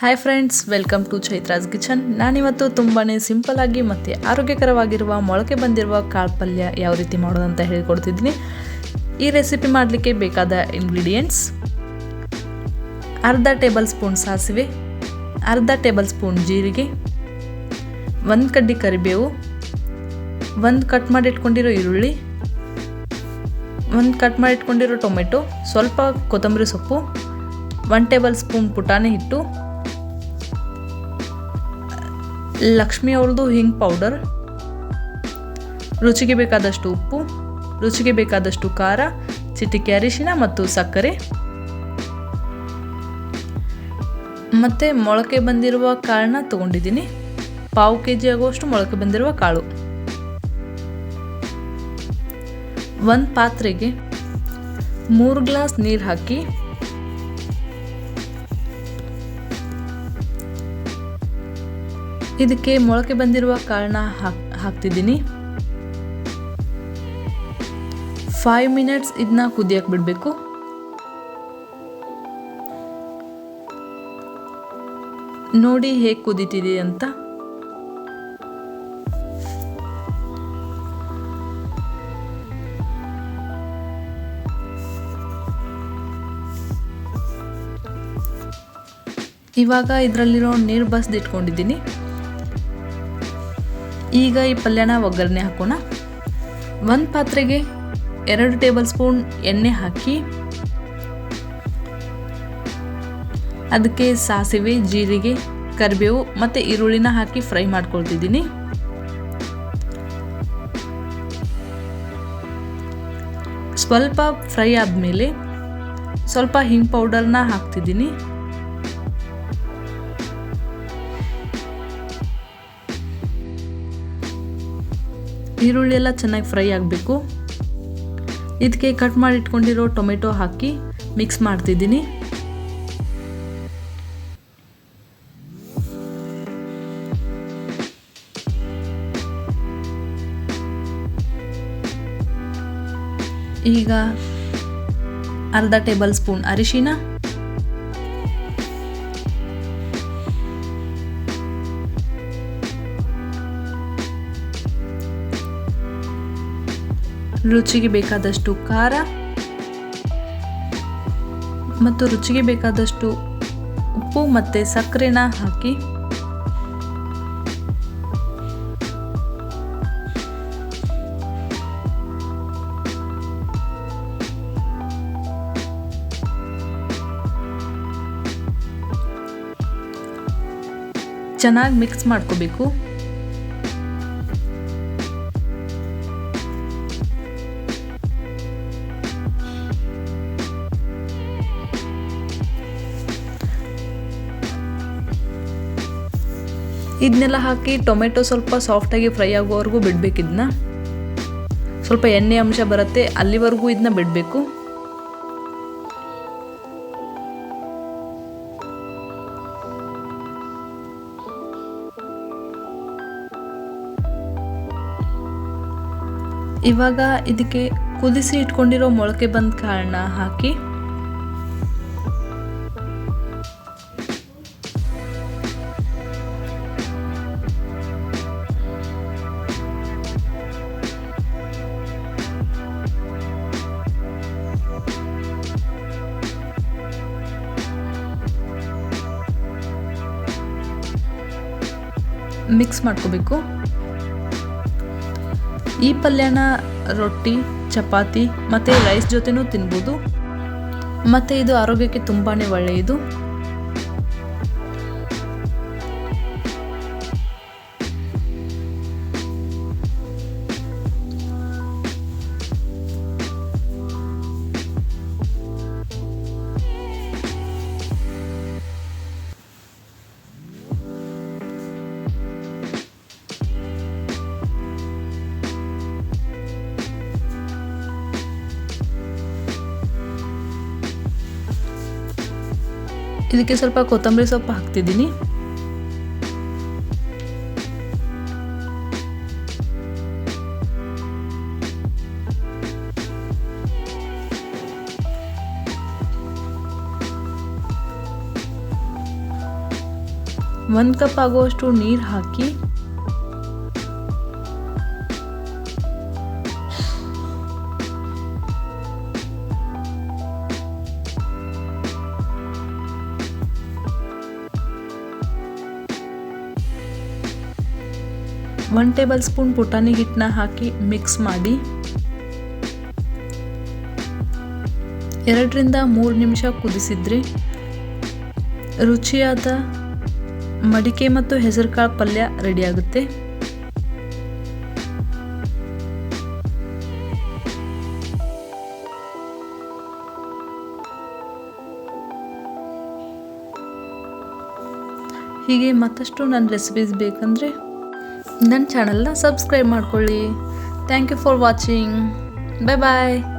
Hi friends welcome to Chaitra's kitchen ನಾನಿವತ್ತು ತುಂಬಾ ಆಗಿ ಮತ್ತು ಆರೋಗ್ಯಕರವಾಗಿರುವ, ಮೊಳಕೆ ಬಂದಿರುವ ಕಾಳು ಪಲ್ಯ ಯಾವ ರೀತಿ ಮಾಡೋದಂತ ಹೇಳ್ಕೊಡ್ತಿದ್ದೀನಿ. ಈ ರೆಸಿಪಿ ಮಾಡಲಿಕ್ಕೆ ಬೇಕಾದ ಇಂಗ್ರೀಡಿಯೆಂಟ್ಸ್ ಅರ್ಧ ಟೇಬಲ್ ಸ್ಪೂನ್ ಸಾಸಿವೆ, ಅರ್ಧ ಟೇಬಲ್ ಸ್ಪೂನ್ ಜೀರಿಗೆ, ಒಂದು ಕಡ್ಡಿ ಕರಿಬೇವು, ಒಂದು ಕಟ್ ಮಾಡಿಟ್ಕೊಂಡಿರೋ ಈರುಳ್ಳಿ, ಒಂದು ಕಟ್ ಮಾಡಿಟ್ಕೊಂಡಿರೋ ಟೊಮೆಟೊ, ಸ್ವಲ್ಪ ಕೊತ್ತಂಬರಿ ಸೊಪ್ಪು ಒನ್ ಟೇಬಲ್ ಸ್ಪೂನ್ ಪುಟಾಣಿ ಹಿಟ್ಟು ಲಕ್ಷ್ಮಿ ಅವ್ರದ್ದು ಹಿಂಗ್ ಪೌಡರ್ ರುಚಿಗೆ ಬೇಕಾದಷ್ಟು ಉಪ್ಪು, ರುಚಿಗೆ ಬೇಕಾದಷ್ಟು ಖಾರ, ಚಿಟಿಕೆ ಅರಿಶಿನ ಮತ್ತು ಸಕ್ಕರೆ. ಮತ್ತು ಮೊಳಕೆ ಬಂದಿರುವ ಕಾಳನ್ನ ತೊಗೊಂಡಿದ್ದೀನಿ. ಪಾವು ಕೆ ಜಿ ಆಗುವಷ್ಟು ಮೊಳಕೆ ಬಂದಿರುವ ಕಾಳು. ಒಂದು ಪಾತ್ರೆಗೆ ಮೂರು ಗ್ಲಾಸ್ ನೀರು ಹಾಕಿ ಇದಕ್ಕೆ ಮೊಳಕೆ ಬಂದಿರುವ ಕಾರಣ ಹಾಕ್, ಹಾಕ್ತಿದ್ದೀನಿ. ಫೈವ್ ಮಿನಿಟ್ಸ್ ಇದನ್ನ ಕುದಿಯಕ್ಕೆ ಬಿಡಬೇಕು. ನೋಡಿ ಹೇಗೆ ಕುದೀತಿದೆ ಅಂತ. ಇವಾಗ ಇದರಲ್ಲಿರೋ ನೀರು ಬಸ್ದು ಇಟ್ಕೊಂಡಿದ್ದೀನಿ. ಈಗ ಈ ಪಲ್ಯನ ಒಗ್ಗರಣೆ ಹಾಕೋಣ. ಒಂದು ಪಾತ್ರೆಗೆ ಎರಡು ಟೇಬಲ್ ಸ್ಪೂನ್ ಎಣ್ಣೆ ಹಾಕಿ, ಅದಕ್ಕೆ ಸಾಸಿವೆ, ಜೀರಿಗೆ, ಕರಿಬೇವು ಮತ್ತು ಈರುಳ್ಳಿನ ಹಾಕಿ ಫ್ರೈ ಮಾಡ್ಕೊಳ್ತಿದ್ದೀನಿ. ಸ್ವಲ್ಪ ಫ್ರೈ ಆದಮೇಲೆ ಸ್ವಲ್ಪ ಹಿಂಗ್ ಪೌಡರ್ನ ಹಾಕ್ತಿದ್ದೀನಿ. ಈರುಳ್ಳಿ ಎಲ್ಲ ಚೆನ್ನಾಗಿ ಫ್ರೈ ಆಗಬೇಕು. ಇದಕ್ಕೆ ಕಟ್ ಮಾಡಿ ಇಟ್ಕೊಂಡಿರೋ ಟೊಮೆಟೊ ಹಾಕಿ ಮಿಕ್ಸ್ ಮಾಡ್ತಿದ್ದೀನಿ. ಈಗ ಅರ್ಧ ಟೇಬಲ್ ಸ್ಪೂನ್ ಅರಿಶಿನ. ರುಚಿಗೆ ಬೇಕಾದಷ್ಟು ಖಾರ ಮತ್ತು ರುಚಿಗೆ ಬೇಕಾದಷ್ಟು ಉಪ್ಪು ಮತ್ತು ಸಕ್ಕರೆನ ಹಾಕಿ ಚೆನ್ನಾಗಿ ಮಿಕ್ಸ್ ಮಾಡ್ಕೋಬೇಕು. ಇದನ್ನೆಲ್ಲ ಹಾಕಿ ಟೊಮೆಟೊ ಸ್ವಲ್ಪ ಸಾಫ್ಟಾಗಿ ಫ್ರೈ ಆಗೋವರೆಗೂ ಬಿಡಬೇಕು ಇದನ್ನ. ಸ್ವಲ್ಪ ಎಣ್ಣೆ ಅಂಶ ಬರುತ್ತೆ, ಅಲ್ಲಿವರೆಗೂ ಇದನ್ನ ಬಿಡಬೇಕು. ಇವಾಗ ಇದಕ್ಕೆ ಕುದಿಸಿ ಇಟ್ಕೊಂಡಿರೋ ಮೊಳಕೆ ಬಂದ ಕಾಳನ್ನ ಹಾಕಿ ಮಿಕ್ಸ್ ಮಾಡ್ಕೋಬೇಕು. ಈ ಪಲ್ಯನ ರೊಟ್ಟಿ, ಚಪಾತಿ ಮತ್ತು ರೈಸ್ ಜೊತೆನೂ ತಿನ್ಬೋದು. ಮತ್ತು ಇದು ಆರೋಗ್ಯಕ್ಕೆ ತುಂಬಾ ಒಳ್ಳೆಯದು. ಇದಕ್ಕೆ ಸ್ವಲ್ಪ ಕೊತ್ತಂಬರಿ ಸೊಪ್ಪು ಹಾಕ್ತಿದ್ದೀನಿ. ಒಂದು ಕಪ್ ಆಗುವಷ್ಟು ನೀರು ಹಾಕಿ ಒನ್ ಟೇಬಲ್ ಸ್ಪೂನ್ ಪುಟಾಣಿ ಹಿಟ್ಟನ್ನ ಹಾಕಿ ಮಿಕ್ಸ್ ಮಾಡಿ ಎರಡರಿಂದ ಮೂರು ನಿಮಿಷ ಕುದಿಸಿದ್ರಿ ರುಚಿಯಾದ ಮಡಿಕೆ ಮತ್ತು ಹೆಸರುಕಾಳು ಪಲ್ಯ ರೆಡಿಯಾಗುತ್ತೆ ಹೀಗೆ ಮತ್ತಷ್ಟು ನನ್ನ ರೆಸಿಪೀಸ್ ಬೇಕಂದರೆ ನನ್ನ ಚಾನಲ್ನ ಸಬ್ಸ್ಕ್ರೈಬ್ ಮಾಡ್ಕೊಳ್ಳಿ. Thank you for watching bye bye